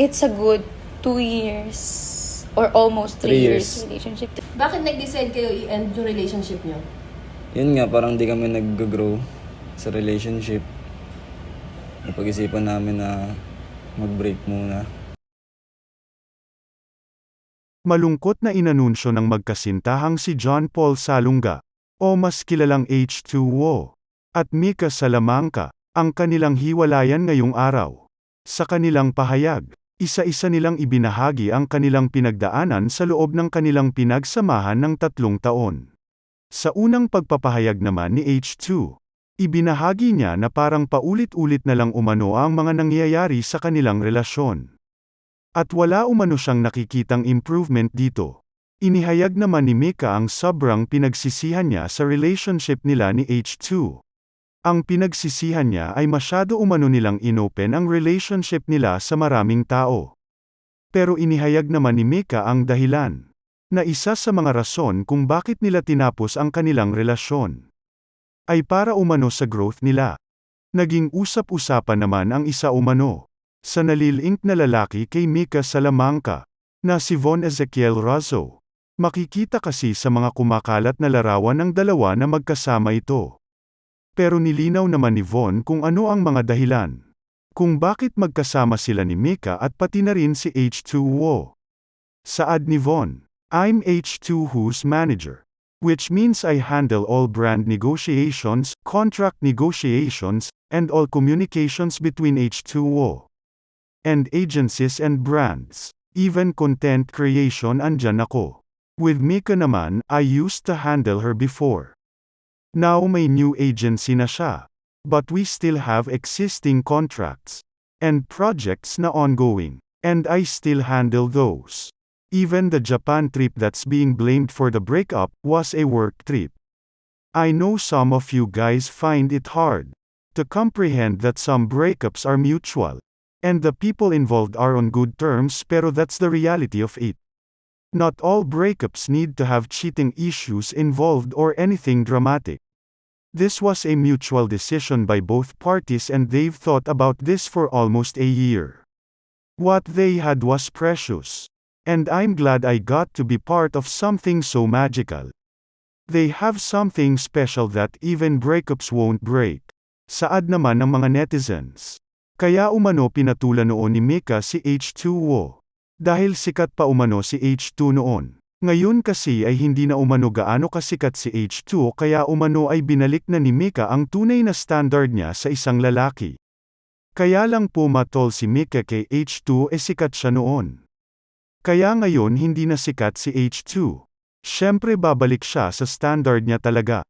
It's a good two years or almost three, Three years. years. relationship. Bakit nag-decide kayo i-end yung relationship nyo? Yun nga, parang di kami nag-grow sa relationship. Napag-isipan namin na mag-break muna. Malungkot na inanunsyo ng magkasintahang si John Paul Salunga, o mas kilalang H2O, at Mika Salamanca, ang kanilang hiwalayan ngayong araw. Sa kanilang pahayag, isa-isa nilang ibinahagi ang kanilang pinagdaanan sa loob ng kanilang pinagsamahan ng tatlong taon. Sa unang pagpapahayag naman ni H2, ibinahagi niya na parang paulit-ulit na lang umano ang mga nangyayari sa kanilang relasyon. At wala umano siyang nakikitang improvement dito. Inihayag naman ni Mika ang sobrang pinagsisihan niya sa relationship nila ni H2. Ang pinagsisihan niya ay masyado umano nilang inopen ang relationship nila sa maraming tao. Pero inihayag naman ni Mika ang dahilan na isa sa mga rason kung bakit nila tinapos ang kanilang relasyon ay para umano sa growth nila. Naging usap-usapan naman ang isa umano sa nalilink na lalaki kay Mika Salamanca, na si Von Ezekiel Razo. Makikita kasi sa mga kumakalat na larawan ng dalawa na magkasama ito. Pero nilinaw naman ni Von kung ano ang mga dahilan. Kung bakit magkasama sila ni Mika at pati na rin si H2O. Saad ni Von, I'm H2 who's manager. Which means I handle all brand negotiations, contract negotiations, and all communications between H2O and agencies and brands. Even content creation andyan ako. With Mika naman, I used to handle her before. Now may new agency na siya. But we still have existing contracts and projects na ongoing. And I still handle those. Even the Japan trip that's being blamed for the breakup was a work trip. I know some of you guys find it hard to comprehend that some breakups are mutual. And the people involved are on good terms pero that's the reality of it. Not all breakups need to have cheating issues involved or anything dramatic. This was a mutual decision by both parties and they've thought about this for almost a year. What they had was precious. And I'm glad I got to be part of something so magical. They have something special that even breakups won't break. Saad naman ng mga netizens. Kaya umano pinatulan noon ni Mika si H2O. Dahil sikat pa umano si H2 noon. Ngayon kasi ay hindi na umano gaano kasikat si H2 kaya umano ay binalik na ni Mika ang tunay na standard niya sa isang lalaki. Kaya lang po matol si Mika kay H2 e sikat siya noon. Kaya ngayon hindi na sikat si H2. Siyempre babalik siya sa standard niya talaga.